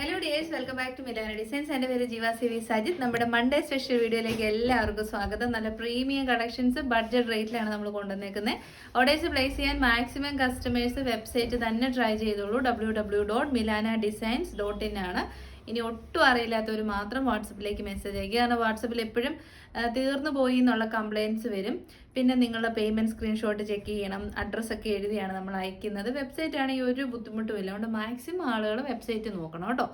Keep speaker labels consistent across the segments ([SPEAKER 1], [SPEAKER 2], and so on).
[SPEAKER 1] Hello dears welcome back to Milana designs എന്റെ പേര് ജീവ സി വി സജിത്. നമ്മുടെ മൺഡേ സ്പെഷ്യൽ വീഡിയോയിലേക്ക് എല്ലാവർക്കും സ്വാഗതം. നല്ല പ്രീമിയം കളക്ഷൻസ് ബഡ്ജറ്റ് റേറ്റിലാണ് നമ്മൾ കൊണ്ടുവന്നേക്കുന്നത് ഓർഡേഴ്സ് പ്ലേസ് ചെയ്യാൻ മാക്സിമം കസ്റ്റമേഴ്സ് വെബ്സൈറ്റ് തന്നെ ട്രൈ ചെയ്തോളൂ. W W dot Milana designs dot in ആണ്. ഇനി ഒട്ടും അറിയില്ലാത്തവർ മാത്രം വാട്സപ്പിലേക്ക് മെസ്സേജ് അയക്കുക കാരണം വാട്സപ്പിൽ എപ്പോഴും തീർന്നു പോയി എന്നുള്ള കംപ്ലയിൻസ് വരും. പിന്നെ നിങ്ങളുടെ പേയ്മെന്റ് സ്ക്രീൻഷോട്ട് ചെക്ക് ചെയ്യണം. അഡ്രസ്സൊക്കെ എഴുതിയാണ് നമ്മൾ അയക്കുന്നത്. വെബ്സൈറ്റ് ആണെങ്കിൽ ഒരു ബുദ്ധിമുട്ടുമില്ല. അതുകൊണ്ട് മാക്സിമം ആളുകൾ വെബ്സൈറ്റ് നോക്കണം കേട്ടോ.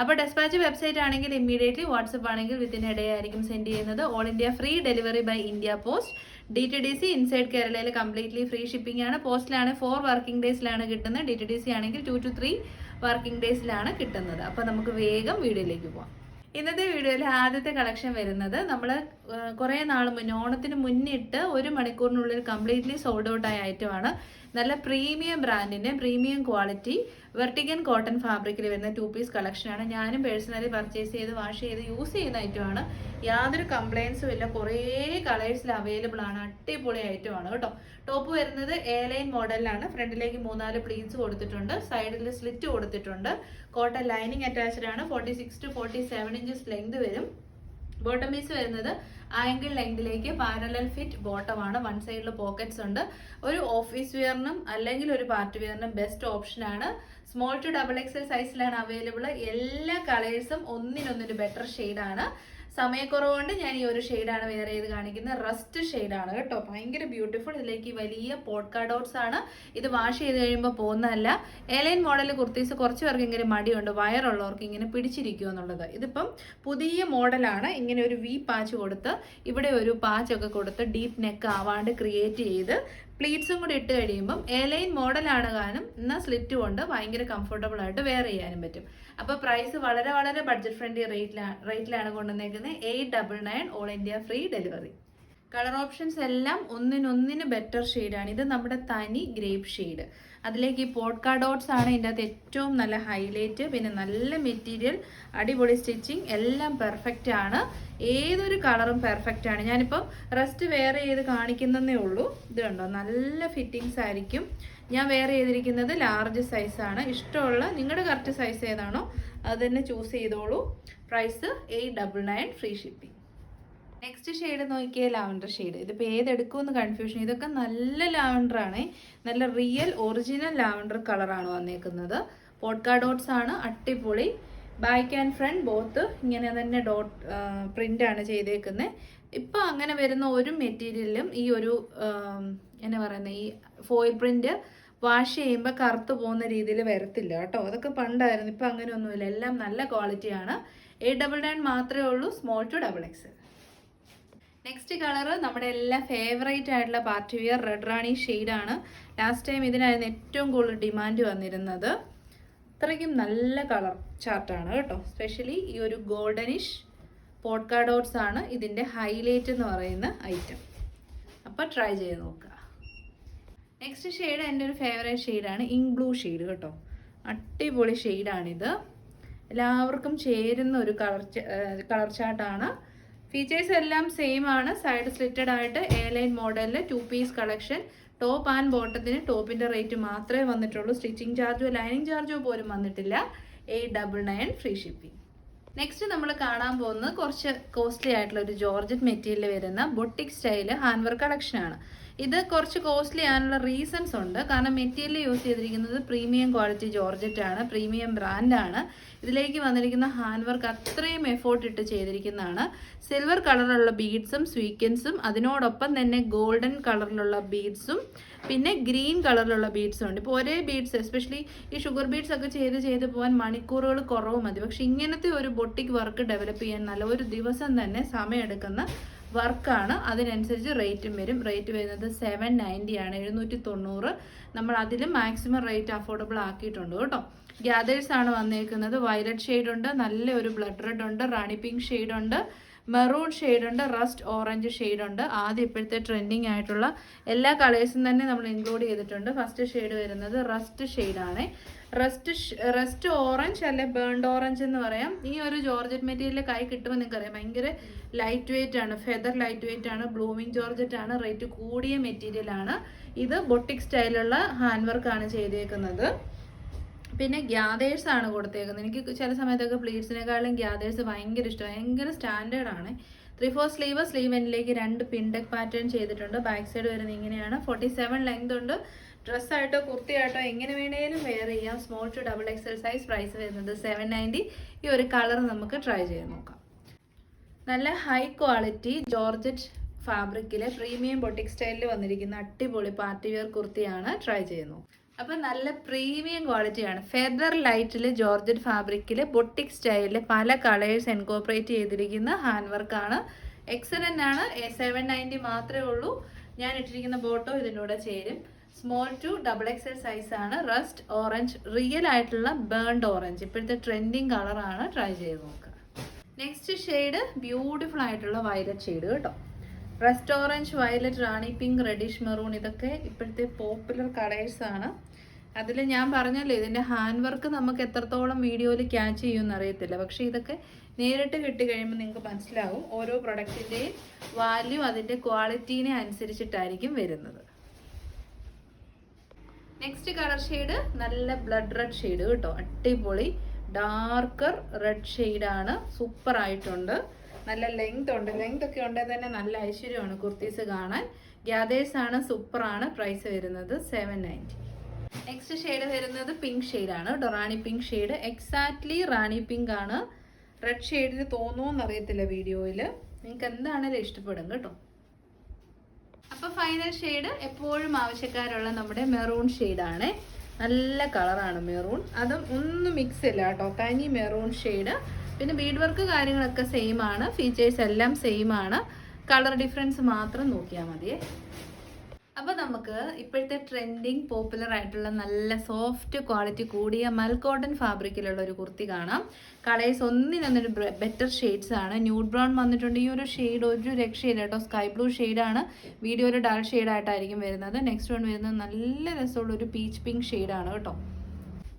[SPEAKER 1] അപ്പോൾ ഡെസ്പാച്ച് വെബ്സൈറ്റ് ആണെങ്കിൽ ഇമ്മീഡിയറ്റ്ലി വാട്സപ്പ് ആണെങ്കിൽ വിത്തിൻ ഡേ ആയിരിക്കും സെൻഡ് ചെയ്യുന്നത്. All India free delivery by India post D T D C inside കേരളയിൽ കംപ്ലീറ്റ്ലി ഫ്രീ ഷിപ്പിംഗ് ആണ്. പോസ്റ്റിലാണ് ഫോർ വർക്കിംഗ് ഡേയ്സിലാണ് കിട്ടുന്നത്. ഡി ടി ഡി സി ആണെങ്കിൽ ടു ടു ത്രീ വർക്കിംഗ് ഡേയ്സിലാണ് കിട്ടുന്നത്. അപ്പോൾ നമുക്ക് വേഗം വീഡിയോയിലേക്ക് പോവാം. ഇന്നത്തെ വീഡിയോയിൽ ആദ്യത്തെ കളക്ഷൻ വരുന്നത് നമ്മൾ കുറേ നാൾ മുന്നേ ഓണത്തിന് മുന്നിട്ട് ഒരു മണിക്കൂറിനുള്ളിൽ കംപ്ലീറ്റ്ലി സോൾഡ് ഔട്ട് ആയ ഐറ്റമാണ് നല്ല പ്രീമിയം ബ്രാൻഡിന്റെ പ്രീമിയം ക്വാളിറ്റി വെർട്ടിക്കൻ കോട്ടൺ ഫാബ്രിക്കിൽ വരുന്ന ടു പീസ് കളക്ഷനാണ് ഞാനും പേഴ്സണലി പർച്ചേസ് ചെയ്ത് വാഷ് ചെയ്ത് യൂസ് ചെയ്യുന്ന ഐറ്റമാണ് യാതൊരു കംപ്ലയിൻസും ഇല്ല. കുറേ കളേഴ്സിൽ അവൈലബിൾ ആണ്. അടിപൊളി ഐറ്റമാണ് കേട്ടോ. ടോപ്പ് വരുന്നത് എ ലൈൻ മോഡലിലാണ് ഫ്രണ്ടിലേക്ക് മൂന്നാൽ പ്ലീറ്റ്സ് കൊടുത്തിട്ടുണ്ട്. സൈഡിൽ സ്ലിറ്റ് കൊടുത്തിട്ടുണ്ട്. കോട്ടൺ ലൈനിങ് അറ്റാച്ച്ഡ് ആണ്. Forty six to forty seven inches length വരും. ബോട്ടം പീസ് വരുന്നത് ആംഗിൾ ലെങ്തിലേക്ക് പാരലൽ ഫിറ്റ് ബോട്ടമാണ് വൺ സൈഡിൽ പോക്കറ്റ്സ് ഉണ്ട്. ഒരു ഓഫീസ് വെയറിനും അല്ലെങ്കിൽ ഒരു പാർട്ടി വെയറിനും ബെസ്റ്റ് ഓപ്ഷൻ ആണ്. സ്മോൾ ടു ഡബിൾ എക്സൽ സൈസിലാണ് അവൈലബിൾ എല്ലാ കളേഴ്സും ഒന്നിനൊന്നൊരു ബെറ്റർ ഷെയ്ഡാണ് സമയക്കുറവ് കൊണ്ട് ഞാൻ ഈ ഒരു ഷെയ്ഡാണ് വെയർ ചെയ്ത് കാണിക്കുന്നത്. റസ്റ്റ് ഷെയ്ഡാണ് കേട്ടോ. ഭയങ്കര ബ്യൂട്ടിഫുൾ ഇതിലേക്ക് വലിയ പോഡ്കാ ഡോട്ട്സ് ആണ്. ഇത് വാഷ് ചെയ്ത് കഴിയുമ്പോൾ പോകുന്നതല്ല. എലൈൻ മോഡൽ കുർത്തീസ് കുറച്ച് പേർക്ക് ഇങ്ങനെ മടിയുണ്ട്. വയറുള്ളവർക്ക് ഇങ്ങനെ പിടിച്ചിരിക്കുക എന്നുള്ളത്. ഇതിപ്പം പുതിയ മോഡലാണ് ഇങ്ങനെ ഒരു വി പാച്ച് കൊടുത്ത് ഇവിടെ ഒരു പാച്ചൊക്കെ കൊടുത്ത് ഡീപ്പ് നെക്ക് ആവാണ്ട് ക്രിയേറ്റ് ചെയ്ത് പ്ലീറ്റ്സും കൂടി ഇട്ട് കഴിയുമ്പം എലൈൻ മോഡലാണ് കാണും എന്നാൽ സ്ലിറ്റ് കൊണ്ട് ഭയങ്കര കംഫർട്ടബിൾ ആയിട്ട് വെയർ ചെയ്യാനും പറ്റും. അപ്പോൾ പ്രൈസ് വളരെ വളരെ ബഡ്ജറ്റ് ഫ്രണ്ട്ലി റേറ്റിലാണ് റേറ്റിലാണ് കൊണ്ടുവന്നേക്കുന്നത് eight double nine all India free delivery colour options എല്ലാം ഒന്നിനൊന്നിന് ബെറ്റർ ഷെയ്ഡാണ് ഇത് നമ്മുടെ തനി ഗ്രേപ്പ് ഷെയ്ഡ് അതിലേക്ക് ഈ പോട്ട്കാ ഡോട്ട്സ് ആണ് ഇതിന്റെ അകത്ത് ഏറ്റവും നല്ല ഹൈലൈറ്റ് പിന്നെ നല്ല മെറ്റീരിയൽ അടിപൊളി സ്റ്റിച്ചിങ് എല്ലാം പെർഫെക്റ്റ് ആണ്. ഏതൊരു കളറും പെർഫെക്റ്റ് ആണ്. ഞാനിപ്പം റെസ്റ്റ് വെയർ ചെയ്ത് കാണിക്കുന്നതേ ഉള്ളൂ. ഇത് കണ്ടോ? നല്ല ഫിറ്റിങ്സ് ആയിരിക്കും. ഞാൻ വെയർ ചെയ്തിരിക്കുന്നത് ലാർജ് സൈസാണ് ഇഷ്ടമുള്ള നിങ്ങളുടെ കറക്റ്റ് സൈസ് ഏതാണോ അത് തന്നെ ചൂസ് ചെയ്തോളൂ. Price eight double nine free shipping next shade നോക്കിയ ലാവൻഡർ ഷെയ്ഡ് ഇതിപ്പോൾ ഏതെടുക്കുമെന്ന് കൺഫ്യൂഷൻ ഇതൊക്കെ നല്ല ലാവൻഡർ ആണ്. നല്ല റിയൽ ഒറിജിനൽ ലാവൻഡർ കളറാണ് വന്നേക്കുന്നത്. പോട്ട്കാ ഡോട്ട്സ് ആണ് അട്ടിപ്പൊളി ബാക്ക് ആൻഡ് ഫ്രണ്ട് ബോത്ത് ഇങ്ങനെ തന്നെ ഡോട്ട് പ്രിന്റ് ആണ് ചെയ്തേക്കുന്നത് ഇപ്പം അങ്ങനെ വരുന്ന ഒരു മെറ്റീരിയലിലും ഈ ഒരു എന്നാ പറയുന്നത് ഈ ഫോയിൽ പ്രിന്റ് വാഷ് ചെയ്യുമ്പോൾ കറുത്ത് പോകുന്ന രീതിയിൽ വരത്തില്ല കേട്ടോ. അതൊക്കെ പണ്ടായിരുന്നു. ഇപ്പം അങ്ങനെയൊന്നുമില്ല. എല്ലാം നല്ല ക്വാളിറ്റിയാണ് എ ഡബിൾ നയൻ മാത്രമേ ഉള്ളൂ. Small to double X next colour നമ്മുടെ എല്ലാ ഫേവറേറ്റ് ആയിട്ടുള്ള പാർട്ടി വിയർ റെഡ് റാണി ആണ്. ലാസ്റ്റ് ടൈം ഇതിനായിരുന്നു ഏറ്റവും കൂടുതൽ ഡിമാൻഡ് വന്നിരുന്നത്. അത്രയ്ക്കും നല്ല കളർ ചാർട്ടാണ് കേട്ടോ. സ്പെഷ്യലി ഈ ഒരു ഗോൾഡനിഷ് പോഡ്കാഡോട്ട്സ് ആണ് ഇതിന്റെ ഹൈലൈറ്റ് എന്ന് പറയുന്ന ഐറ്റം അപ്പോൾ ട്രൈ ചെയ്ത് നോക്കുക നെക്സ്റ്റ് ഷെയ്ഡ് എന്റെ ഒരു ഫേവറേറ്റ് ഷെയ്ഡാണ് ഇങ്ക് ബ്ലൂ ഷെയ്ഡ് കേട്ടോ. അടിപൊളി ഷെയ്ഡാണിത് എല്ലാവർക്കും ചേരുന്ന ഒരു കളർ കളർ ചാർട്ടാണ് ഫീച്ചേഴ്സ് എല്ലാം സെയിം ആണ്. സൈഡ് സ്ലിറ്റഡ് ആയിട്ട് എ ലൈൻ മോഡലിൽ two piece collection top and ബോട്ടത്തിന് ടോപ്പിന്റെ റേറ്റ് മാത്രമേ വന്നിട്ടുള്ളൂ. സ്റ്റിച്ചിങ് ചാർജോ ലൈനിങ് ചാർജോ പോലും വന്നിട്ടില്ല. Eight double nine free shipping next നമ്മൾ കാണാൻ പോകുന്നത് കുറച്ച് കോസ്റ്റ്ലി ആയിട്ടുള്ള ഒരു ജോർജറ്റ് മെറ്റീരിയൽ വരുന്ന ബൊട്ടിക് സ്റ്റൈൽ ഹാൻഡ് വർക്ക് കളക്ഷനാണ് ഇത് കുറച്ച് കോസ്റ്റ്ലി ആണുള്ള റീസൺസ് ഉണ്ട്. കാരണം മെറ്റീരിയൽ യൂസ് ചെയ്തിരിക്കുന്നത് പ്രീമിയം ക്വാളിറ്റി ജോർജറ്റ് ആണ്. പ്രീമിയം ബ്രാൻഡാണ് ഇതിലേക്ക് വന്നിരിക്കുന്ന ഹാൻഡ് വർക്ക് അത്രയും എഫോർട്ട് ഇട്ട് ചെയ്തിരിക്കുന്നതാണ്. സിൽവർ കളറിലുള്ള ബീഡ്സും സ്വീക്കൻസും അതിനോടൊപ്പം തന്നെ ഗോൾഡൻ കളറിലുള്ള ബീഡ്സും പിന്നെ ഗ്രീൻ കളറിലുള്ള ബീഡ്സും ഉണ്ട്. ഇപ്പോൾ ഒരേ ബീഡ്സ് എസ്പെഷ്യലി ഈ ഷുഗർ ബീഡ്സ് ഒക്കെ ചെയ്ത് ചെയ്ത് പോകാൻ മണിക്കൂറുകൾ കുറവ് മതി. പക്ഷെ ഇങ്ങനത്തെ ഒരു ബൊട്ടിക് വർക്ക് ഡെവലപ്പ് ചെയ്യാൻ നല്ല ഒരു ദിവസം തന്നെ സമയമെടുക്കുന്ന വർക്കാണ്. അതിനനുസരിച്ച് റേറ്റും വരും. റേറ്റ് വരുന്നത് സെവൻ നയന്റി ആണ്. എഴുന്നൂറ്റി തൊണ്ണൂറ് നമ്മൾ അതിൽ മാക്സിമം റേറ്റ് അഫോർഡബിൾ ആക്കിയിട്ടുണ്ട് കേട്ടോ. ഗ്യാദേഴ്സ് ആണ് വന്നേക്കുന്നത്. വയലറ്റ് ഷെയ്ഡ് ഉണ്ട്. നല്ല ഒരു ബ്ലഡ് റെഡ് ഉണ്ട്. റാണി പിങ്ക് ഷെയ്ഡ് ഉണ്ട്. മെറൂൺ ഷെയ്ഡ് ഉണ്ട് റസ്റ്റ് ഓറഞ്ച് ഷെയ്ഡ് ഉണ്ട്. ആദ്യം ഇപ്പോഴത്തെ ട്രെൻഡിങ് ആയിട്ടുള്ള എല്ലാ കളേഴ്സും തന്നെ നമ്മൾ ഇൻക്ലൂഡ് ചെയ്തിട്ടുണ്ട്. ഫസ്റ്റ് ഷെയ്ഡ് വരുന്നത് റസ്റ്റ് ഷെയ്ഡാണ് റസ്റ്റ് റസ്റ്റ് ഓറഞ്ച് അല്ലെ ബേൺഡ് ഓറഞ്ച് എന്ന് പറയാം. ഈ ഒരു ജോർജറ്റ് മെറ്റീരിയൽ കൈ കിട്ടുമ്പോൾ നിങ്ങൾക്ക് അറിയാം ഭയങ്കര ലൈറ്റ് വെയിറ്റ് ആണ് ഫെദർ ലൈറ്റ് വെയിറ്റ് ആണ് ബ്ലൂമിങ് ജോർജറ്റ് ആണ് റേറ്റ് കൂടിയ മെറ്റീരിയൽ ആണ്. ഇത് ബൊട്ടിക് സ്റ്റൈലുള്ള ഹാൻഡ് വർക്ക് ആണ് ചെയ്തേക്കുന്നത്. പിന്നെ ഗ്യാദേഴ്സ് ആണ് കൊടുത്തേക്കുന്നത്. എനിക്ക് ചില സമയത്തൊക്കെ പ്ലീറ്റ്സിനെക്കാളും ഗ്യാദേഴ്സ് ഭയങ്കര ഇഷ്ടം. ഭയങ്കര സ്റ്റാൻഡേർഡ് ആണ്. ത്രീ ഫോർ സ്ലീവ് സ്ലീവ് എൻഡിലേക്ക് രണ്ട് പിൻഡക് പാറ്റേൺ ചെയ്തിട്ടുണ്ട്. ബാക്ക് സൈഡ് വരുന്നത് ഇങ്ങനെയാണ്. ഫോർട്ടി സെവൻ ലെങ്ത് ഉണ്ട് ഡ്രസ്സായിട്ടോ കുർത്തിയായിട്ടോ എങ്ങനെ വേണേലും വെയർ ചെയ്യാം. Small to double XL size price വരുന്നത് സെവൻ നയന്റി ഈ ഒരു കളർ നമുക്ക് ട്രൈ ചെയ്ത് നോക്കാം. നല്ല ഹൈ ക്വാളിറ്റി ജോർജറ്റ് ഫാബ്രിക്കിലെ പ്രീമിയം ബൊട്ടിക് സ്റ്റൈലിൽ വന്നിരിക്കുന്ന അടിപൊളി പാർട്ടി വെയർ കുർത്തിയാണ് ട്രൈ ചെയ്യുന്നത് അപ്പം നല്ല പ്രീമിയം ക്വാളിറ്റിയാണ്. ഫെദർ ലൈറ്റിൽ ജോർജറ്റ് ഫാബ്രിക്കിൽ ബൊട്ടിക് സ്റ്റൈലിൽ പല കളേഴ്സ് എൻകോപ്പറേറ്റ് ചെയ്തിരിക്കുന്ന ഹാൻഡ് വർക്കാണ് എക്സലന്റ് ആണ്. സെവൻ നയന്റി മാത്രമേ ഉള്ളൂ. ഞാൻ ഇട്ടിരിക്കുന്ന ബോട്ടോ ഇതിലൂടെ ചേരും. Small to double XL size ആണ്. റസ്റ്റ് ഓറഞ്ച് റിയൽ ആയിട്ടുള്ള ബേൺഡ് ഓറഞ്ച് ഇപ്പോഴത്തെ ട്രെൻഡിങ് കളറാണ് ട്രൈ ചെയ്ത് നോക്കുക നെക്സ്റ്റ് ഷെയ്ഡ് ബ്യൂട്ടിഫുൾ ആയിട്ടുള്ള വയലറ്റ് ഷെയ്ഡ് കേട്ടോ. Rust orange violet Rani pink reddish maroon ഇതൊക്കെ ഇപ്പോഴത്തെ പോപ്പുലർ കളേഴ്സാണ് അതിൽ ഞാൻ പറഞ്ഞല്ലോ ഇതിന്റെ ഹാൻഡ് വർക്ക് നമുക്ക് എത്രത്തോളം വീഡിയോയിൽ ക്യാച്ച് ചെയ്യുമെന്ന് അറിയത്തില്ല. പക്ഷേ ഇതൊക്കെ നേരിട്ട് കിട്ടി കഴിയുമ്പോൾ നിങ്ങൾക്ക് മനസ്സിലാവും. ഓരോ പ്രൊഡക്റ്റിന്റെയും വാല്യൂ അതിന്റെ ക്വാളിറ്റീനെ അനുസരിച്ചിട്ടായിരിക്കും വരുന്നത്. നെക്സ്റ്റ് കളർ ഷെയ്ഡ് നല്ല ബ്ലഡ് റെഡ് ഷെയ്ഡ് കേട്ടോ. അടിപൊളി ഡാർക്കർ റെഡ് ഷെയ്ഡാണ് സൂപ്പർ ആയിട്ടുണ്ട്. നല്ല ലെങ്ത് ഉണ്ട്. ലെങ്ത് ഒക്കെ ഉണ്ടെങ്കിൽ തന്നെ നല്ല ഐശ്വര്യമാണ് കുർത്തീസ് കാണാൻ. ഗ്യാദേഴ്സ് ആണ് സൂപ്പറാണ് പ്രൈസ് വരുന്നത് സെവൻ നയന്റി നെക്സ്റ്റ് ഷെയ്ഡ് വരുന്നത് പിങ്ക് ഷെയ്ഡാണ് ഡൊറാണി pink shade exactly Rani pink ആണ്. റെഡ് ഷെയ്ഡിന് തോന്നുമെന്ന് അറിയത്തില്ല വീഡിയോയിൽ നിങ്ങൾക്ക് എന്താണേലും ഇഷ്ടപ്പെടും കേട്ടോ? അപ്പൊ ഫൈനൽ ഷെയ്ഡ് എപ്പോഴും ആവശ്യക്കാരുള്ള നമ്മുടെ മെറൂൺ ഷെയ്ഡാണ് നല്ല കളറാണ് മെറൂൺ അതും ഒന്നും മിക്സ് ഇല്ല കേട്ടോ. തനി മെറൂൺ ഷെയ്ഡ് പിന്നെ ബീഡ് വർക്ക് കാര്യങ്ങളൊക്കെ സെയിം ആണ്. ഫീച്ചേഴ്സ് എല്ലാം സെയിം ആണ്. കളർ ഡിഫറൻസ് മാത്രം നോക്കിയാൽ മതിയേ. അപ്പോൾ നമുക്ക് ഇപ്പോഴത്തെ ട്രെൻഡിങ് പോപ്പുലർ ആയിട്ടുള്ള നല്ല സോഫ്റ്റ് ക്വാളിറ്റി കൂടിയ മൽക്കോട്ടൺ ഫാബ്രിക്കിലുള്ള ഒരു കുർത്തി കാണാം. കളേഴ്സ് ഒന്നിനൊന്നൊരു ബെറ്റർ ഷെയ്ഡ്സ് ആണ്. ന്യൂഡ് ബ്രൗൺ വന്നിട്ടുണ്ട്. ഈ ഒരു ഷെയ്ഡ് ഒരു രക്ഷയില്ല കേട്ടോ. സ്കൈ ബ്ലൂ ഷെയ്ഡാണ് വീഡിയോയിൽ ഡാർക്ക് ഷെയ്ഡായിട്ടായിരിക്കും വരുന്നത്. നെക്സ്റ്റ് വൺ വരുന്നത് നല്ല രസമുള്ള ഒരു പീച്ച് പിങ്ക് ഷെയ്ഡാണ് കേട്ടോ.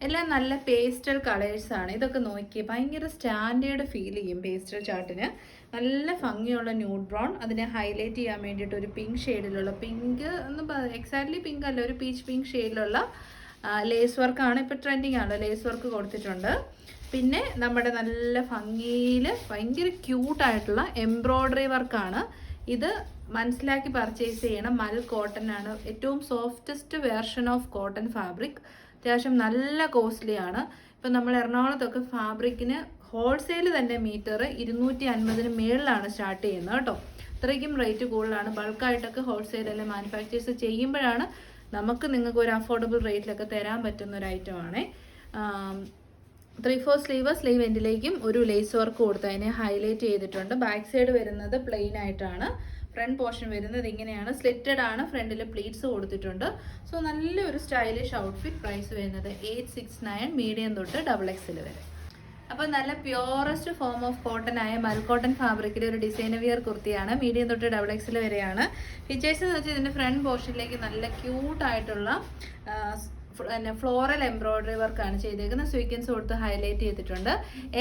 [SPEAKER 1] എല്ലാം നല്ല പേസ്റ്റൽ കളേഴ്സാണ് ഇതൊക്കെ നോക്കി ഭയങ്കര സ്റ്റാൻഡേർഡ് ഫീൽ ചെയ്യും പേസ്റ്റൽ ചാർട്ടിന് നല്ല ഭംഗിയുള്ള ന്യൂഡ് ബ്രൗൺ അതിനെ ഹൈലൈറ്റ് ചെയ്യാൻ വേണ്ടിയിട്ട് ഒരു പിങ്ക് ഷെയ്ഡിലുള്ള പിങ്ക് എന്ന് എക്സാക്ട്ലി പിങ്ക് അല്ല ഒരു പീച്ച് പിങ്ക് ഷെയ്ഡിലുള്ള ലേസ് വർക്കാണ് ഇപ്പോൾ ട്രെൻഡിങ് ആണ് ലേസ് വർക്ക് കൊടുത്തിട്ടുണ്ട്. പിന്നെ നമ്മുടെ നല്ല ഭംഗിയിൽ ഭയങ്കര ക്യൂട്ടായിട്ടുള്ള എംബ്രോയ്ഡറി വർക്കാണ് ഇത് മനസ്സിലാക്കി പർച്ചേസ് ചെയ്യണം മൽ കോട്ടൺ ആണ്. ഏറ്റവും softest version of cotton fabric അത്യാവശ്യം നല്ല കോസ്റ്റ്ലി ആണ്. ഇപ്പം നമ്മൾ എറണാകുളത്തൊക്കെ ഫാബ്രിക്കിന് ഹോൾസെയിൽ തന്നെ മീറ്റർ ഇരുന്നൂറ്റി അൻപതിന് മേളിലാണ് സ്റ്റാർട്ട് ചെയ്യുന്നത് കേട്ടോ. അത്രയ്ക്കും റേറ്റ് കൂടുതലാണ്. ബൾക്കായിട്ടൊക്കെ ഹോൾസെയിൽ അല്ലെ മാനുഫാക്ചേഴ്സ് ചെയ്യുമ്പോഴാണ് നമുക്ക് നിങ്ങൾക്ക് ഒരു അഫോർഡബിൾ റേറ്റിലൊക്കെ തരാൻ പറ്റുന്ന ഒരു ഐറ്റം ആണ്. ത്രീ ഫോർ സ്ലീവ് സ്ലീവ് എൻഡിലേക്കും ഒരു ലേസ് വർക്ക് കൊടുത്ത് അതിനെ ഹൈലൈറ്റ് ചെയ്തിട്ടുണ്ട്. ബാക്ക് സൈഡ് വരുന്നത് പ്ലെയിൻ ആയിട്ടാണ്. ഫ്രണ്ട് പോർഷൻ വരുന്നത് ഇങ്ങനെയാണ്. സ്ലിറ്റഡ് ആണ്. ഫ്രണ്ടിൽ പ്ലീറ്റ്സ് കൊടുത്തിട്ടുണ്ട്. സോ നല്ലൊരു സ്റ്റൈലിഷ് ഔട്ട്ഫിറ്റ് പ്രൈസ് വരുന്നത് എയ്റ്റ് സിക്സ് നയൻ മീഡിയം തൊട്ട് ഡബിൾ എക്സിൽ വരെ. അപ്പോൾ നല്ല പ്യോറസ്റ്റ് ഫോം ഓഫ് കോട്ടൺ ആയ മൽക്കോട്ടൺ ഫാബ്രിക്കിൽ ഒരു ഡിസൈൻ വിയർ കുർത്തിയാണ്. മീഡിയം തൊട്ട് ഡബിൾ എക്സിൽ വരെയാണ്. ഫീച്ചേഴ്സ് എന്ന് വെച്ചാൽ ഇതിന്റെ ഫ്രണ്ട് പോർഷനിലേക്ക് നല്ല ക്യൂട്ടായിട്ടുള്ള പിന്നെ ഫ്ലോറൽ എംബ്രോയിഡറി വർക്കാണ് ചെയ്തേക്കുന്നത്. സ്വീക്വൻസ് കൊടുത്ത് ഹൈലൈറ്റ് ചെയ്തിട്ടുണ്ട്.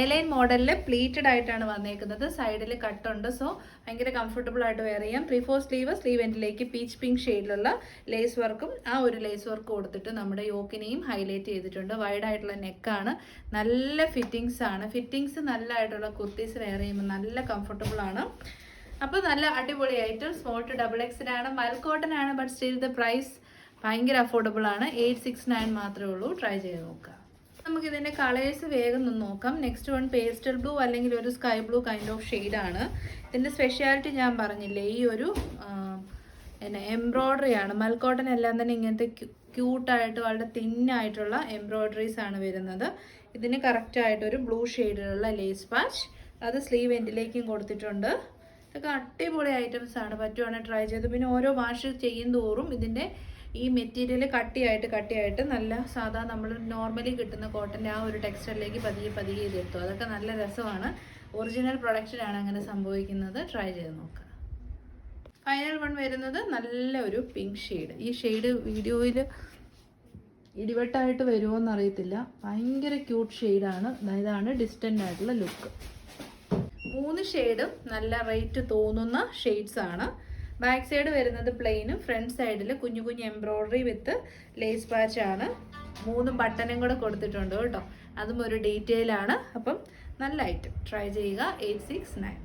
[SPEAKER 1] എലൈൻ മോഡലിൽ പ്ലീറ്റഡ് ആയിട്ടാണ് വന്നേക്കുന്നത്. സൈഡിൽ കട്ടുണ്ട് സോ ഭയങ്കര കംഫർട്ടബിൾ ആയിട്ട് വെയർ ചെയ്യാം. ത്രീ ഫോർ സ്ലീവ് സ്ലീവ് എൻഡിലേക്ക് പീച്ച് പിങ്ക് ഷെയ്ഡിലുള്ള ലേസ് വർക്കും ആ ഒരു ലേസ് വർക്ക് കൊടുത്തിട്ട് നമ്മുടെ യോക്കിനെയും ഹൈലൈറ്റ് ചെയ്തിട്ടുണ്ട്. വൈഡ് ആയിട്ടുള്ള നെക്കാണ് നല്ല ഫിറ്റിങ്സ് ആണ്. ഫിറ്റിങ്സ് നല്ലതായിട്ടുള്ള കുർത്തീസ് വെയർ ചെയ്യുമ്പോൾ നല്ല കംഫർട്ടബിൾ ആണ്. അപ്പോൾ നല്ല അടിപൊളിയായിട്ട് സ്മോൾ ടു ഡബിൾ എക്സിലാണ് മൽക്കോട്ടനാണ് ബട്ട് സ്റ്റിൽ ദ പ്രൈസ് ഭയങ്കര അഫോർഡബിൾ ആണ്. എയ്റ്റ് സിക്സ് നയൻ മാത്രമേ ഉള്ളൂ. ട്രൈ ചെയ്ത് നോക്കുക. നമുക്ക് ഇതിന്റെ കളേഴ്സ് വേഗം ഒന്ന് നോക്കാം. നെക്സ്റ്റ് വൺ പേസ്റ്റൽ ബ്ലൂ അല്ലെങ്കിൽ ഒരു സ്കൈ ബ്ലൂ കൈൻഡ് ഓഫ് ഷെയ്ഡാണ് ഇതിന്റെ സ്പെഷ്യാലിറ്റി ഞാൻ പറഞ്ഞില്ലേ ഈ ഒരു പിന്നെ എംബ്രോയ്ഡറി ആണ്. മൽക്കോട്ടൻ എല്ലാം തന്നെ ഇങ്ങനത്തെ ക്യൂട്ടായിട്ട് വളരെ തിന്നായിട്ടുള്ള എംബ്രോയ്ഡറീസ് ആണ് വരുന്നത്. ഇതിന് കറക്റ്റായിട്ടൊരു ബ്ലൂ ഷെയ്ഡിലുള്ള ലേസ് പാച്ച് അത് സ്ലീവ് എൻഡിലേക്കും കൊടുത്തിട്ടുണ്ട്. ഇതൊക്കെ അടിപൊളി ഐറ്റംസ് ആണ്. പറ്റുവാണെങ്കിൽ ട്രൈ ചെയ്ത്. പിന്നെ ഓരോ വാഷ് ചെയ്യും തോറും ഇതിന്റെ ഈ മെറ്റീരിയൽ കട്ടിയായിട്ട് കട്ടിയായിട്ട് നല്ല സാധാ നമ്മൾ നോർമലി കിട്ടുന്ന കോട്ടന്റെ ആ ഒരു ടെക്സ്റ്റൈലിലേക്ക് പതിയെ പതിയെ ചെയ്തെടുത്തു അതൊക്കെ നല്ല രസമാണ്. ഒറിജിനൽ പ്രൊഡക്ഷനാണ് അങ്ങനെ സംഭവിക്കുന്നത്. ട്രൈ ചെയ്ത് നോക്കുക ഫൈനൽ വൺ വരുന്നത് നല്ല ഒരു പിങ്ക് ഷെയ്ഡ് ഈ ഷെയ്ഡ് വീഡിയോയിൽ ഇടിവെട്ടായിട്ട് വരുമോ എന്നറിയത്തില്ല ഭയങ്കര ക്യൂട്ട് ഷെയ്ഡാണ് ഇതാണ് ഡിസ്റ്റന്റ് ആയിട്ടുള്ള ലുക്ക് മൂന്ന് ഷെയ്ഡും നല്ല റേറ്റ് തോന്നുന്ന ഷെയ്ഡ്സ് ആണ്. ബാക്ക് സൈഡ് വരുന്നത് പ്ലെയിനും ഫ്രണ്ട് സൈഡിൽ കുഞ്ഞു കുഞ്ഞു എംബ്രോയ്ഡറി വിത്ത് ലേസ് പാച്ച് ആണ്. മൂന്ന് ബട്ടനും കൂടെ കൊടുത്തിട്ടുണ്ട് കേട്ടോ. അതും ഒരു ഡീറ്റെയിൽ ആണ്. അപ്പം നല്ല ഐറ്റം ട്രൈ ചെയ്യുക. എയ്റ്റ് സിക്സ് നയൻ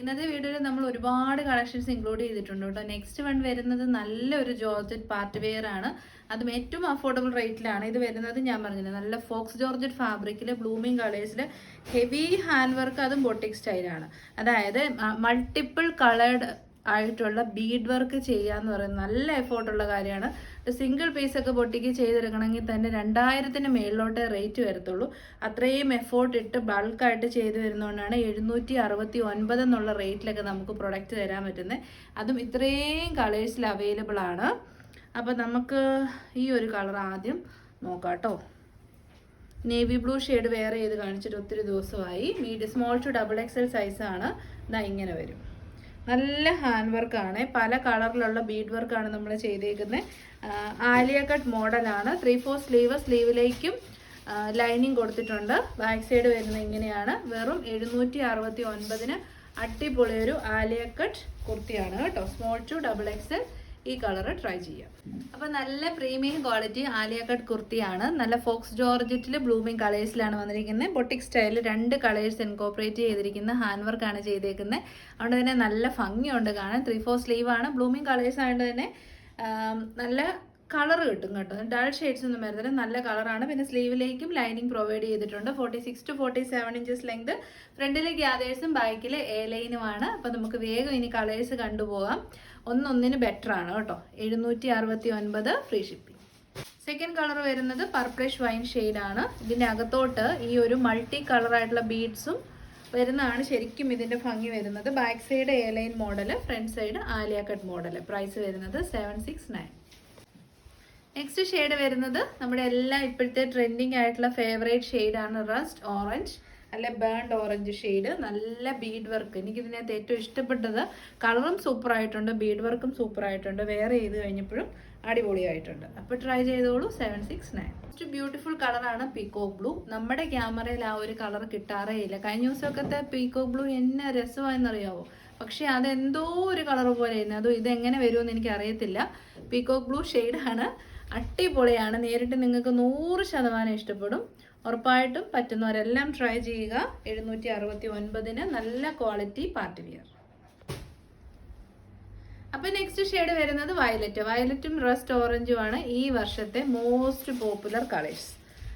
[SPEAKER 1] ഇന്നത്തെ വീഡിയോയിൽ നമ്മൾ ഒരുപാട് കളക്ഷൻസ് ഇൻക്ലൂഡ് ചെയ്തിട്ടുണ്ട് കേട്ടോ. നെക്സ്റ്റ് വൺ വരുന്നത് നല്ലൊരു ജോർജറ്റ് പാർട്ട് വെയർ ആണ്. അതും ഏറ്റവും അഫോർഡബിൾ റേറ്റിലാണ് ഇത് വരുന്നത്. ഞാൻ പറഞ്ഞില്ല നല്ല ഫോക്സ് ജോർജറ്റ് ഫാബ്രിക്കിൽ ബ്ലൂമിങ് കളേഴ്സിൽ ഹെവി ഹാൻഡ് വർക്ക് അതും ബൊട്ടിക് സ്റ്റൈലാണ് അതായത് മൾട്ടിപ്പിൾ കളേർഡ് ആയിട്ടുള്ള ബീഡ് വർക്ക് ചെയ്യുക എന്ന് പറയുന്നത് നല്ല എഫോർട്ടുള്ള കാര്യമാണ്. സിംഗിൾ പീസൊക്കെ പൊട്ടിക്ക് ചെയ്തെടുക്കണമെങ്കിൽ തന്നെ രണ്ടായിരത്തിന് മേളിലോട്ടേ റേറ്റ് വരത്തുള്ളൂ. അത്രയും എഫോർട്ട് ഇട്ട് ബൾക്കായിട്ട് ചെയ്ത് വരുന്നതുകൊണ്ടാണ് എഴുന്നൂറ്റി അറുപത്തി ഒൻപത് എന്നുള്ള റേറ്റിലൊക്കെ നമുക്ക് പ്രൊഡക്റ്റ് തരാൻ പറ്റുന്നത്. അതും ഇത്രയും കളേഴ്സിൽ അവൈലബിൾ ആണ്. അപ്പോൾ നമുക്ക് ഈ ഒരു കളർ ആദ്യം നോക്കാം കേട്ടോ. നേവി ബ്ലൂ ഷെയ്ഡ് വേറെ ചെയ്ത് കാണിച്ചിട്ട് ഒത്തിരി ദിവസമായി. Medium small to double XL സൈസാണ് ഇതാ ഇങ്ങനെ വരും. നല്ല ഹാൻഡ് വർക്കാണ് പല കളറിലുള്ള ബീഡ് വർക്കാണ് നമ്മൾ ചെയ്തേക്കുന്നത് ആലിയ കട്ട് മോഡലാണ് ത്രീ ഫോർ സ്ലീവ് സ്ലീവിലേക്കും ലൈനിങ് കൊടുത്തിട്ടുണ്ട്. ബാക്ക് സൈഡ് വരുന്നത് ഇങ്ങനെയാണ്. വെറും എഴുന്നൂറ്റി അറുപത്തി ഒൻപതിന് അടിപൊളിയൊരു ആലിയ കട്ട് കുർത്തിയാണ് കേട്ടോ. സ്മോൾ ടു ഡബിൾ എക്സൽ ഈ കളർ ട്രൈ ചെയ്യാം. അപ്പൊ നല്ല പ്രീമിയം ക്വാളിറ്റി ആലിയ കട്ട് കുർത്തിയാണ്. നല്ല ഫോക്സ് ജോർജറ്റിൽ ബ്ലൂമിങ് കളേഴ്സിലാണ് വന്നിരിക്കുന്നത് ബൊട്ടിക് സ്റ്റൈലിൽ രണ്ട് കളേഴ്സ് ഇൻകോപ്പറേറ്റ് ചെയ്തിരിക്കുന്ന ഹാൻഡ് ആണ് ചെയ്തേക്കുന്നത് അതുകൊണ്ട് തന്നെ നല്ല ഭംഗിയുണ്ട് കാണാൻ. ത്രീ ഫോർ ആണ്. ബ്ലൂമിങ് കളേഴ്സ് ആയതുകൊണ്ട് തന്നെ നല്ല കളർ കിട്ടും കേട്ടോ. ഡൾ ഷെയ്ഡ്സ് ഒന്നും വരുന്നില്ല നല്ല കളറാണ്. പിന്നെ സ്ലീവിലേക്കും ലൈനിങ് പ്രൊവൈഡ് ചെയ്തിട്ടുണ്ട്. Forty six to forty seven inches length ഫ്രണ്ടിലെ ഗ്യാദേഴ്സും ബാക്കിലെ എ ലൈനുമാണ് അപ്പോൾ നമുക്ക് വേഗം ഇനി കളേഴ്സ് കണ്ടുപോകാം. ഒന്നൊന്നിന് ബെറ്റർ ആണ് കേട്ടോ. എഴുന്നൂറ്റി അറുപത്തി ഒൻപത് ഫ്രീ ഷിപ്പിംഗ് സെക്കൻഡ് കളർ വരുന്നത് പർപ്പിഷ് വൈൻ ആണ്. ഇതിന്റെ അകത്തോട്ട് ഈ ഒരു മൾട്ടി കളറായിട്ടുള്ള ബീഡ്സും വരുന്നതാണ് ശരിക്കും ഇതിന്റെ ഭംഗി വരുന്നത്. Back side airline line model front side Alia cut model price വരുന്നത് seven six nine next shade വരുന്നത് നമ്മുടെ എല്ലാ ഇപ്പോഴത്തെ ട്രെൻഡിങ് ആയിട്ടുള്ള ഫേവറേറ്റ് ഷെയ്ഡാണ് റസ്റ്റ് ഓറഞ്ച് നല്ല ബേൺഡ് ഓറഞ്ച് ഷെയ്ഡ് നല്ല ബീഡ് വർക്ക് എനിക്ക് ഇതിനകത്ത് ഏറ്റവും ഇഷ്ടപ്പെട്ടത് കളറും സൂപ്പർ ആയിട്ടുണ്ട് ബീഡ് വർക്കും സൂപ്പർ ആയിട്ടുണ്ട്. വേറെ ചെയ്ത് കഴിഞ്ഞപ്പോഴും അടിപൊളിയായിട്ടുണ്ട്. അപ്പോൾ ട്രൈ ചെയ്തോളൂ. Seven six nine first beautiful കളറാണ് പീക്കോക്ക് ബ്ലൂ നമ്മുടെ ക്യാമറയിൽ ആ ഒരു കളർ കിട്ടാറേ ഇല്ല. കഴിഞ്ഞ ദിവസമൊക്കെ പീക്കോക്ക് ബ്ലൂ എന്നെ രസമായെന്നറിയാവോ? പക്ഷേ അതെന്തോ ഒരു കളർ പോലെ ആയിരുന്നു അതോ ഇതെങ്ങനെ വരുമെന്ന് എനിക്ക് അറിയത്തില്ല പീക്കോക്ക് ബ്ലൂ ഷെയ്ഡാണ് അടിപൊളിയാണ്. നേരിട്ട് നിങ്ങൾക്ക് നൂറ് ശതമാനം ഇഷ്ടപ്പെടും. ഉറപ്പായിട്ടും പറ്റുന്നവരെല്ലാം ട്രൈ ചെയ്യുക. എഴുന്നൂറ്റി അറുപത്തി ഒൻപതിന് നല്ല ക്വാളിറ്റി പാർട്ടി വിയർ അപ്പോൾ നെക്സ്റ്റ് ഷെയ്ഡ് വരുന്നത് വയലറ്റ് വയലറ്റും റസ്റ്റ് ഓറഞ്ചുമാണ് ഈ വർഷത്തെ മോസ്റ്റ് പോപ്പുലർ കളേഴ്സ്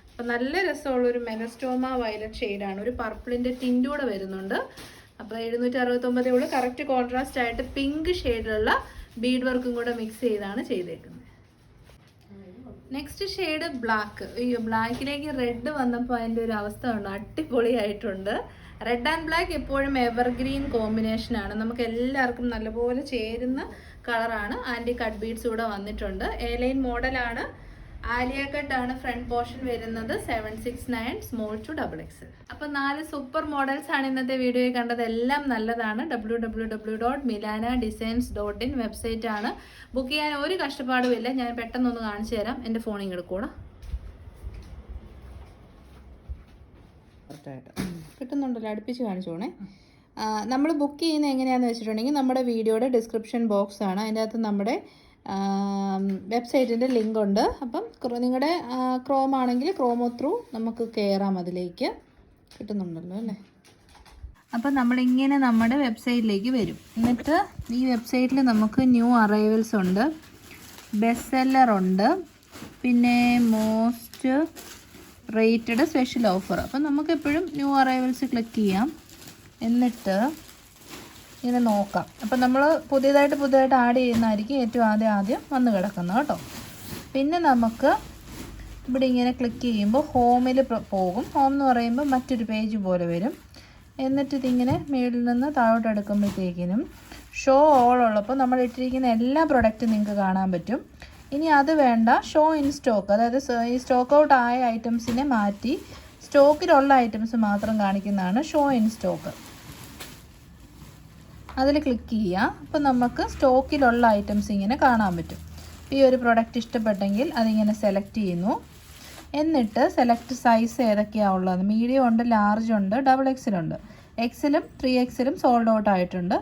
[SPEAKER 1] അപ്പോൾ നല്ല രസമുള്ള ഒരു മെനസ്റ്റോമ വയലറ്റ് ഷെയ്ഡാണ് ഒരു പർപ്പിളിന്റെ ടിന്റൂടെ വരുന്നുണ്ട്. അപ്പോൾ എഴുന്നൂറ്റി അറുപത്തൊമ്പതേ ഉള്ളൂ. കറക്റ്റ് കോൺട്രാസ്റ്റ് ആയിട്ട് പിങ്ക് ഷെയ്ഡിലുള്ള ബീഡ് വർക്കും കൂടെ മിക്സ് ചെയ്താണ് ചെയ്തേക്കുന്നത്. നെക്സ്റ്റ് ഷെയ്ഡ് ബ്ലാക്ക് ഈ ബ്ലാക്കിലേക്ക് റെഡ് വന്നപ്പോൾ അതിന്റെ ഒരു അവസ്ഥ ഉണ്ട് അടിപൊളിയായിട്ടുണ്ട്. റെഡ് ആൻഡ് ബ്ലാക്ക് എപ്പോഴും എവർഗ്രീൻ കോമ്പിനേഷൻ ആണ്. നമുക്ക് എല്ലാവർക്കും നല്ലപോലെ ചേരുന്ന കളറാണ് ആന്റി കട്ട് ബീഡ്സ് കൂടെ വന്നിട്ടുണ്ട്. എ ലൈൻ മോഡലാണ് ആലിയ കട്ട് ആണ് ഫ്രണ്ട് പോർഷൻ വരുന്നത് seven six nine small to double X അപ്പോൾ നാല് സൂപ്പർ മോഡൽസ് ആണ് ഇന്നത്തെ വീഡിയോയിൽ കണ്ടത്. എല്ലാം നല്ലതാണ്. W W W dot Milana designs dot in website ആണ്. ബുക്ക് ചെയ്യാൻ ഒരു കഷ്ടപ്പാടും ഇല്ല. ഞാൻ പെട്ടെന്നൊന്ന് കാണിച്ചു തരാം. എന്റെ ഫോണിൽ ഇങ്ങോട്ട് കിട്ടുന്നുണ്ടല്ലോ. അടുപ്പിച്ച് കാണിച്ചോണേ. നമ്മൾ ബുക്ക് ചെയ്യുന്നത് എങ്ങനെയാണെന്ന് വെച്ചിട്ടുണ്ടെങ്കിൽ നമ്മുടെ വീഡിയോയുടെ ഡിസ്ക്രിപ്ഷൻ ബോക്സ് ആണ്. അതിന്റെ അകത്ത് നമ്മുടെ വെബ്സൈറ്റിന്റെ ലിങ്ക് ഉണ്ട്. അപ്പം നിങ്ങളുടെ ക്രോം ആണെങ്കിൽ ക്രോമോ ത്രൂ നമുക്ക് കയറാം അതിലേക്ക്. കിട്ടുന്നുണ്ടല്ലോ അല്ലേ? അപ്പം നമ്മളിങ്ങനെ നമ്മുടെ വെബ്സൈറ്റിലേക്ക് വരും. എന്നിട്ട് ഈ വെബ്സൈറ്റിൽ നമുക്ക് ന്യൂ അറൈവൽസ് ഉണ്ട്. ബെസ്റ്റ് സെല്ലർ ഉണ്ട്. പിന്നെ മോസ്റ്റ് റേറ്റഡ് സ്പെഷ്യൽ ഓഫർ അപ്പം നമുക്കെപ്പോഴും ന്യൂ അറൈവൽസ് ക്ലിക്ക് ചെയ്യാം. എന്നിട്ട് ഇങ്ങനെ നോക്കാം. അപ്പം നമ്മൾ പുതിയതായിട്ട് പുതിയതായിട്ട് ആഡ് ചെയ്യുന്നതായിരിക്കും ഏറ്റവും ആദ്യം ആദ്യം വന്ന് കിടക്കുന്നത് കേട്ടോ. പിന്നെ നമുക്ക് ഇവിടെ ഇങ്ങനെ ക്ലിക്ക് ചെയ്യുമ്പോൾ ഹോമിൽ പോകും. ഹോം എന്ന് പറയുമ്പോൾ മറ്റൊരു പേജ് പോലെ വരും. എന്നിട്ട് ഇതിങ്ങനെ മേളിൽ നിന്ന് താഴോട്ട് എടുക്കുമ്പോഴത്തേക്കിനും ഷോ ഓൾ ഉള്ളപ്പോൾ നമ്മൾ ഇട്ടിരിക്കുന്ന എല്ലാ പ്രൊഡക്റ്റും നിങ്ങൾക്ക് കാണാൻ പറ്റും. ഇനി അത് വേണ്ട ഷോ ഇൻ സ്റ്റോക്ക് അതായത് ഈ സ്റ്റോക്ക് ഔട്ട് ആയ ഐറ്റംസിനെ മാറ്റി സ്റ്റോക്കിലുള്ള ഐറ്റംസ് മാത്രം കാണിക്കുന്നതാണ് ഷോ ഇൻ സ്റ്റോക്ക് അതിൽ ക്ലിക്ക് ചെയ്യുക. അപ്പോൾ നമുക്ക് സ്റ്റോക്കിലുള്ള ഐറ്റംസ് ഇങ്ങനെ കാണാൻ പറ്റും. ഈ ഒരു പ്രൊഡക്റ്റ് ഇഷ്ടപ്പെട്ടെങ്കിൽ അതിങ്ങനെ സെലക്ട് ചെയ്യുന്നു. എന്നിട്ട് സെലക്ട് സൈസ് ഏതൊക്കെയാണ് ഉള്ളത്? മീഡിയം ഉണ്ട് ലാർജ് ഉണ്ട് ഡബിൾ എക്സിലുണ്ട് എക്സിലും ത്രീ എക്സിലും സോൾഡ് ഔട്ട് ആയിട്ടുണ്ട്.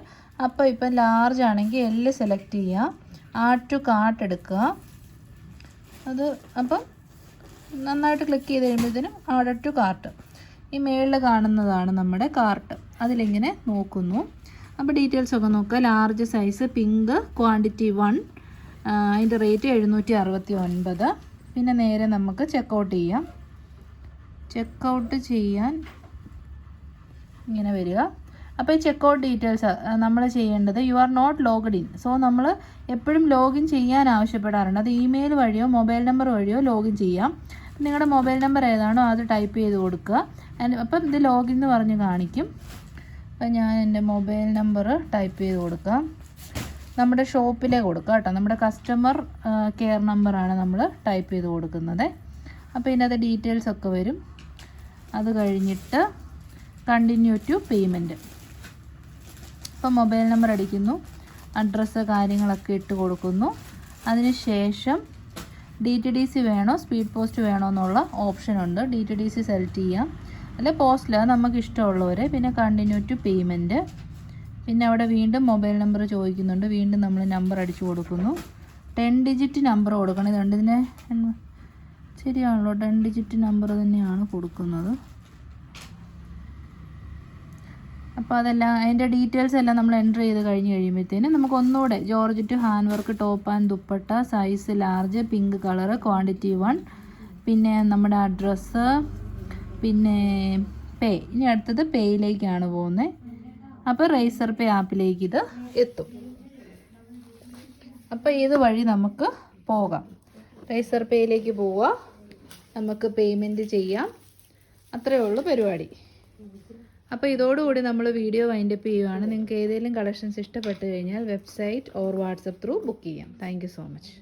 [SPEAKER 1] അപ്പോൾ ഇപ്പം ലാർജ് ആണെങ്കിൽ എല്ല് സെലക്ട് ചെയ്യുക. ആഡ് ടു കാർട്ട് എടുക്കുക. അത് അപ്പം നന്നായിട്ട് ക്ലിക്ക് ചെയ്ത് കഴിയുമ്പോഴത്തേനും ആഡ് ടു കാർട്ട് ഈ മേളിൽ കാണുന്നതാണ് നമ്മുടെ കാർട്ട് അതിലിങ്ങനെ നോക്കുന്നു. അപ്പോൾ ഡീറ്റെയിൽസ് ഒക്കെ നോക്കുക large size pink quantity one അതിന്റെ റേറ്റ് എഴുന്നൂറ്റി അറുപത്തി ഒൻപത് പിന്നെ നേരെ നമുക്ക് ചെക്കൗട്ട് ചെയ്യാം. ചെക്കൗട്ട് ചെയ്യാൻ ഇങ്ങനെ വരിക. അപ്പോൾ ഈ ചെക്കൗട്ട് ഡീറ്റെയിൽസ് നമ്മൾ ചെയ്യേണ്ടത് you are not logged in so നമ്മൾ എപ്പോഴും ലോഗിൻ ചെയ്യാൻ ആവശ്യപ്പെടാറുണ്ട്. അത് ഇമെയിൽ വഴിയോ മൊബൈൽ നമ്പർ വഴിയോ ലോഗിൻ ചെയ്യാം. നിങ്ങളുടെ മൊബൈൽ നമ്പർ ഏതാണോ അത് ടൈപ്പ് ചെയ്ത് കൊടുക്കുക. അപ്പം ഇത് ലോഗിൻ എന്ന് പറഞ്ഞ് കാണിക്കും. അപ്പം ഞാൻ എന്റെ മൊബൈൽ നമ്പർ ടൈപ്പ് ചെയ്ത് കൊടുക്കാം. നമ്മുടെ ഷോപ്പിലെ കൊടുക്കുക കേട്ടോ. നമ്മുടെ കസ്റ്റമർ കെയർ നമ്പറാണ് നമ്മൾ ടൈപ്പ് ചെയ്ത് കൊടുക്കുന്നത്. അപ്പോൾ ഇതിനകത്ത് ഡീറ്റെയിൽസ് ഒക്കെ വരും. അത് കഴിഞ്ഞിട്ട് കണ്ടിന്യൂ ടു പേയ്മെന്റ് അപ്പോൾ മൊബൈൽ നമ്പർ അടിക്കുന്നു. അഡ്രസ്സ് കാര്യങ്ങളൊക്കെ ഇട്ട് കൊടുക്കുന്നു. അതിനുശേഷം ഡി ടി ഡി സി വേണോ സ്പീഡ് പോസ്റ്റ് വേണോ എന്നുള്ള ഓപ്ഷനുണ്ട് D T D C select ചെയ്യാം. അല്ലെ പോസ്റ്റിൽ നമുക്ക് ഇഷ്ടമുള്ളവർ പിന്നെ കണ്ടിന്യൂ ടു പേയ്മെന്റ് പിന്നെ അവിടെ വീണ്ടും മൊബൈൽ നമ്പർ ചോദിക്കുന്നുണ്ട്. വീണ്ടും നമ്മൾ നമ്പർ അടിച്ചു കൊടുക്കുന്നു. ടെൻ ഡിജിറ്റ് നമ്പർ കൊടുക്കണം. ഇതുണ്ട് ഇതിനെ ശരിയാണല്ലോ. ടെൻ ഡിജിറ്റ് നമ്പർ തന്നെയാണ് കൊടുക്കുന്നത്. അപ്പോൾ അതെല്ലാം അതിന്റെ ഡീറ്റെയിൽസ് എല്ലാം നമ്മൾ എന്റർ ചെയ്ത് കഴിഞ്ഞ് കഴിയുമ്പോഴത്തേനും നമുക്ക് ഒന്നുകൂടെ georgette hand work top and dupatta size large pink colour quantity one പിന്നെ നമ്മുടെ അഡ്രസ്സ് പിന്നെ പേ ഇനി അടുത്തത് പേയിലേക്കാണ് പോകുന്നത് അപ്പോൾ റേസർ പേ ആപ്പിലേക്ക് ഇത് എത്തും. അപ്പോൾ ഇത് വഴി നമുക്ക് പോകാം? റേസർ പേയിലേക്ക് പോവാം നമുക്ക് പേയ്മെന്റ് ചെയ്യാം. അത്രയേ ഉള്ളൂ പരിപാടി. അപ്പോൾ ഇതോടുകൂടി നമ്മൾ വീഡിയോ വൈൻഡപ്പ് ചെയ്യുവാണ്. നിങ്ങൾക്ക് ഏതെങ്കിലും കളക്ഷൻസ് ഇഷ്ടപ്പെട്ട് കഴിഞ്ഞാൽ website or WhatsApp through book ചെയ്യാം. Thank so much